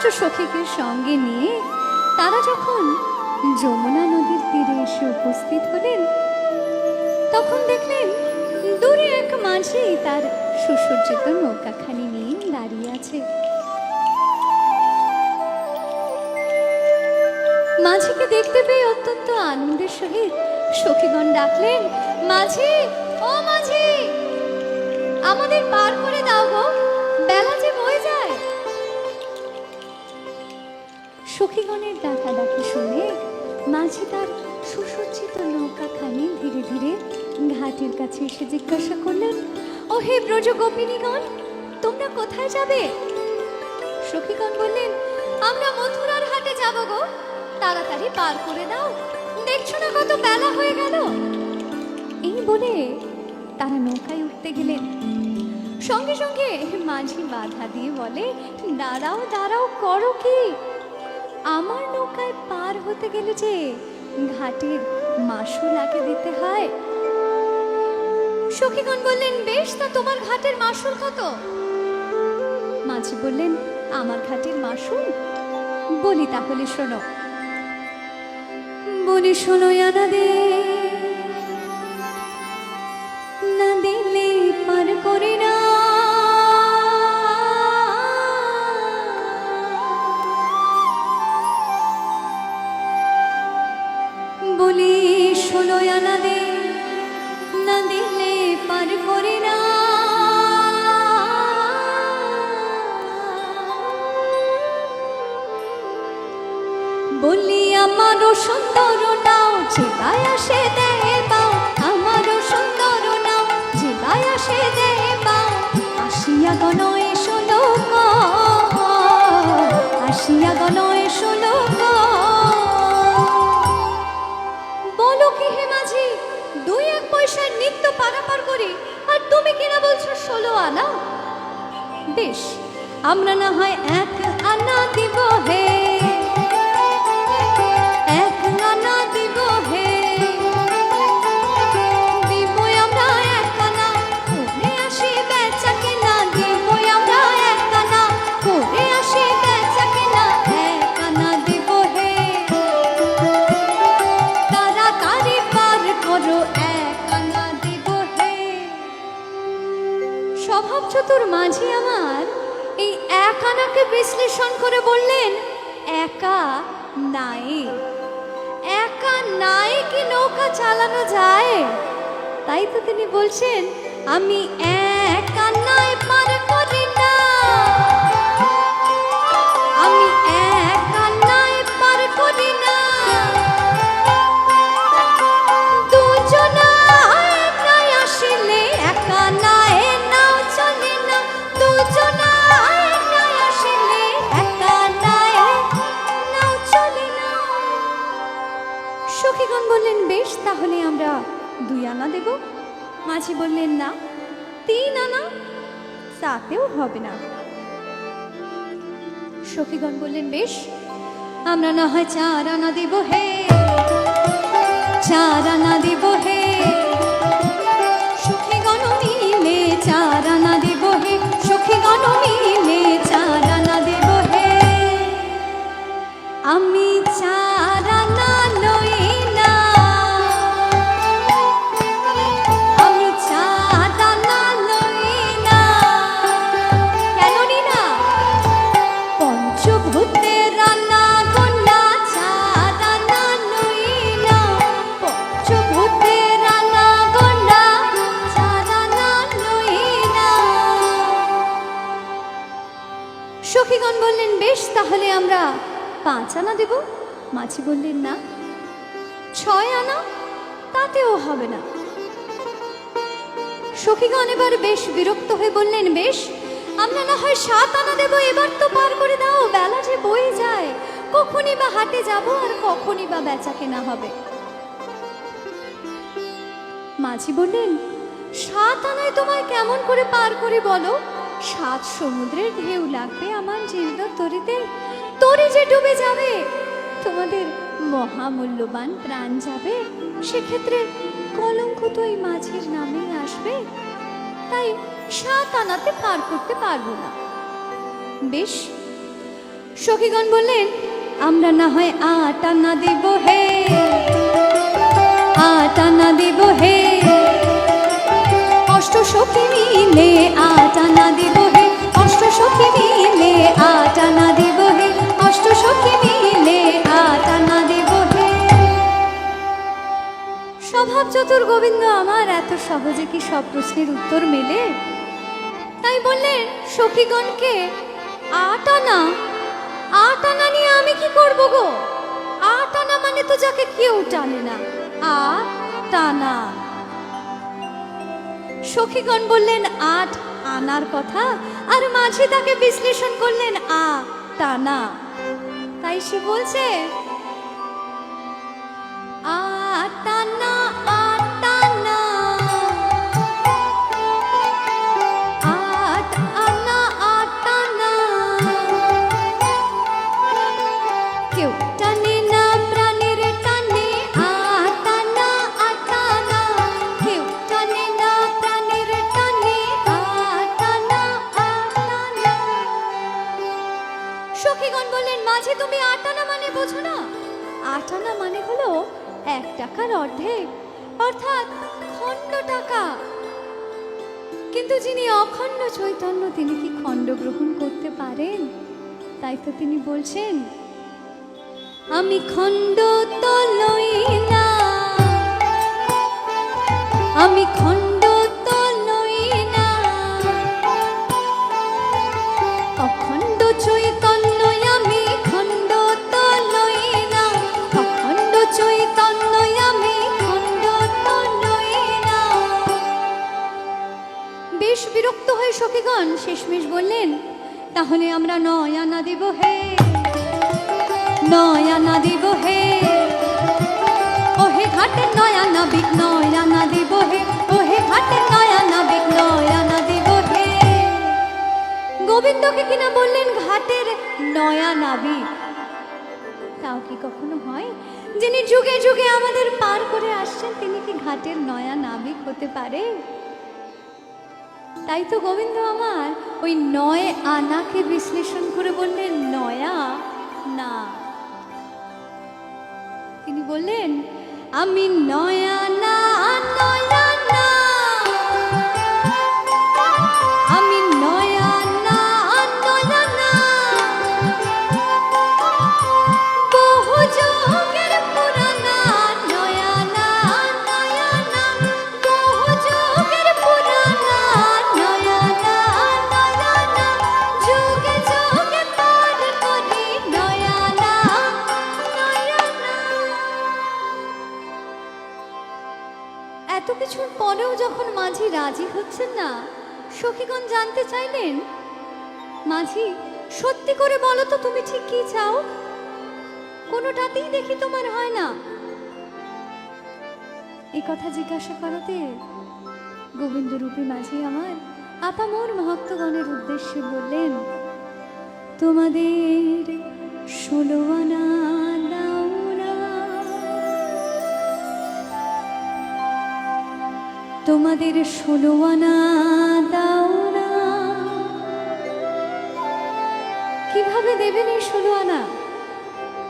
সমস্ত সখীকে সঙ্গে নিয়ে তারা যখন যমুনা নদীর তীরে এসে উপস্থিত হলেন, তখন দেখলেন দূরে এক মাঝি তার সুসজ্জিত নৌকাখানি নিয়ে দাঁড়িয়ে আছে। মাঝিকে দেখতে পেয়ে অত্যন্ত আনন্দের সহিত সখীগণ ডাকলেন, মাঝি, ও মাঝি, আমাদের পার করে দাও গো। বেলা সখীগণের ডাকা ডাকি শুনে মাঝি তার সুসজ্জিত নৌকাখানি ধীরে ধীরে ঘাটের কাছে এসে জিজ্ঞাসা করলেন ও হে ব্রজ গোপিনীগণ তোমরা কোথায় যাবে? সখীগণ বললেন, আমরা মথুরার হাটে যাব গো। তাড়াতাড়ি পার করে দাও। দেখছ না কত বেলা হয়ে গেল? এই বলে তারা নৌকায় উঠতে গেলেন। সঙ্গে সঙ্গে মাঝি বাধা দিয়ে বলে, দাঁড়াও দাঁড়াও, করো কি? আমার নৌকায় পার হতে গেলে যে ঘাটের মাসুল আগে দিতে হয়? সখীগণ বললেন, বেশ তা, তোমার ঘাটের মাসুল কত? মাঝি বললেন, আমার ঘাটের মাসুল বলি তাহলে শোনো। বলি শোনো আনা সুন্দর নাও আসে দেবা আমারও সুন্দর নাও যেটাই আসে দেবা আসিয়া আসিয়া বলো কি হে মাঝি, দুই এক পয়সার নিত্য পারাপার করি, আর তুমি কিনা বলছো ষোলো আনা? বেশ, আমরা না হয় এক আনা দিব হে চতুর মাঝি আমার এই এক আনাকে বিশ্লেষণ করে বললেন, একা নাই। একা নাই কি নৌকা চালানো যায়? তাই তো তিনি বলছেন, আমি এক তাহলে আমরা দুই আনা দেব? মাঝি বললেন, না, তিন আনা তাতেও হবে না। সখীগণ বললেন, বেশ, আমরা না হয় চার আনা দেব হে, চার আনা দেব হে। পাঁচ আনা দেব? মাছি বললেন, না। ছয় আনা তাতেও হবে না। সখীগণ এবার বেশ বিরক্ত হয়ে বললেন, বেশ, আমরা না হয় সাত আনা দেবো, এবার তো পার করে দাও, বেলা যে বই যায়। কখনই বা হাটে যাব আর কখনই বা বেচা কেনা হবে। মাঝি বললেন সাত আনায় তোমায় কেমন করে পার করে বলো? সাত সমুদ্রের ঢেউ লাগবে আমার জিন্দ তরিতে। তরি যে ডুবে যাবে, তোমাদের মহামূল্যবান প্রাণ যাবে, সেক্ষেত্রে কলঙ্ক তো এই মাঝির নামেই আসবে। তাই সাত আনাতে পার করতে পারব না। বেশ, সখীগণ বললেন, আমরা না হয় আট আনা দেব হে। আট আনা দেব হে। অষ্ট সখী মিলে আট আনা দেব হে। অষ্ট সখী মিলে আট আনা স্বভাব চতুর গোবিন্দ, আমার এত সহজে কি সব প্রশ্নের উত্তর মেলে? তাই বললেন, সখীগণকে আট আনা আট আনা নিয়ে আমি কি করব গো? আট আনা মানে তো যাকে কেউ টানে না। আ টানা সখীগণ বললেন, আট আনার কথা? আর মাঝে তাকে বিশ্লেষণ করলেন আ টানা তাই সে বলছে আ আটানা মাঝে তুমি আটানা মানে বোঝো না? আটানা মানে হলো এক টাকার অর্ধেক, অর্থাৎ খণ্ড টাকা। কিন্তু যিনি অখণ্ড চৈতন্য, তিনি কি খণ্ড গ্রহণ করতে পারেন? তাই তো তিনি বলছেন, আমি খণ্ড তো লই না, আমি খণ্ড বিরক্ত হয়ে সখীগণ শেষমেশ বললেন, তাহলে আমরা নয় আনা দেব হে। নয় আনা দেব হে। ওহে ঘাটের নয়া নাবিক নয় আনা দেব হে। ওহে ঘাটের নয়া নাবিক নয় আনা দেব হে। গোবিন্দকে কিনা বললেন, ঘাটের নয়া নাবিক তাও কি কখনো হয়? যিনি যুগে যুগে আমাদের পার করে আসছেন, তিনি কি ঘাটের নয়া নাবিক হতে পারে? তাই তো গোবিন্দ আমার, ওই নয় আনাকে বিশ্লেষণ করে বললেন, নয়া না। তিনি বললেন, আমি নয়া মাঝি রাজি হচ্ছেন না। সখীগণ জানতে চাইলেন, মাঝি, সত্যি করে বলো তো তুমি ঠিক কি চাও? কোনোটাতেই দেখি তোমার হয় না। এই কথা জিজ্ঞাসা করতে গোবিন্দ রূপী মাঝি আমার আপামোর ভক্তগণের উদ্দেশ্যে বললেন, তোমাদের ষোলো আনা তোমাদের ষোলো আনা দাও না। কীভাবে দেবেন এই ষোলো আনা?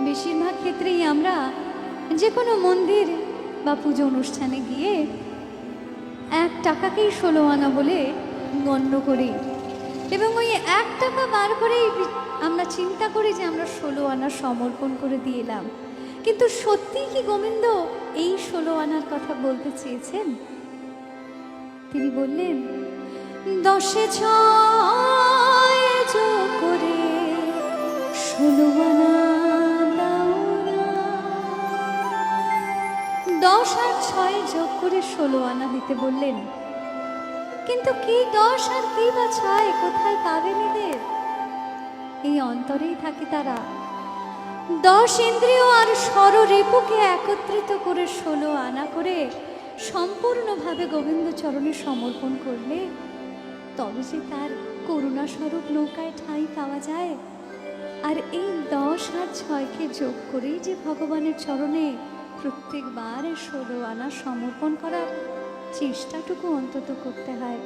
বেশিরভাগ ক্ষেত্রেই আমরা যে কোনো মন্দির বা পুজো অনুষ্ঠানে গিয়ে এক টাকাকেই ষোলো আনা বলে গণ্য করি। এবং ওই এক টাকা বার করেই আমরা চিন্তা করি যে আমরা ষোলো আনা সমর্পণ করে দিয়ে এলাম। কিন্তু সত্যিই কি গোবিন্দ এই ষোলো আনার কথা বলতে চেয়েছেন? তিনি বললেন, দশে ছয় করে ষোলো আনা দশ আর ছয় যোগ করে ষোলো আনা দিতে বললেন, কিন্তু কি দশ আর কি বা ছয়? কোথায় পাবেন এদের? এই অন্তরেই থাকে তারা। দশ ইন্দ্রিয় আর সর রেপুকে একত্রিত করে ষোলো আনা করে সম্পূর্ণভাবে গোবিন্দ চরণে সমর্পণ করলে তবে যে তার করুণা স্বরূপ নৌকায় ঠাঁই পাওয়া যায়, আর এই দশ আর ছয়কে যোগ করেই যে ভগবানের চরণে প্রত্যেকবার ষোলো আনা সমর্পণ করার চেষ্টাটুকু অন্তত করতে হয়।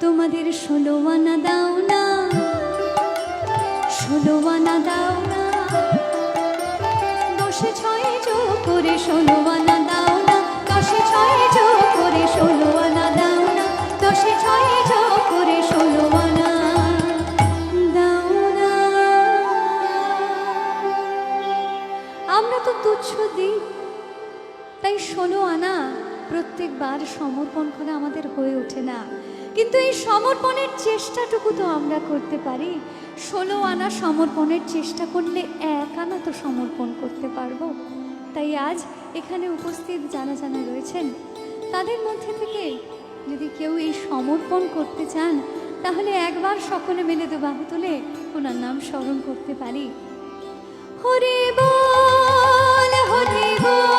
তোমাদের ষোলো আনা দাও না, ষোলো আনা দাও না, দশে ছয়ে যোগ করে ষোলো আনা প্রত্যেকবার সমর্পণ করা আমাদের হয়ে ওঠে না। কিন্তু এই সমর্পণের চেষ্টাটুকু তো আমরা করতে পারি। ষোলো আনা সমর্পণের চেষ্টা করলে এক আনা তো সমর্পণ করতে পারব। তাই আজ এখানে উপস্থিত যারা যারা রয়েছেন, তাদের মধ্যে থেকে যদি কেউ এই সমর্পণ করতে চান, তাহলে একবার সকলে মিলে দু বাহু তুলে ওনার নাম স্মরণ করতে পারি। হরে বল হরে বল।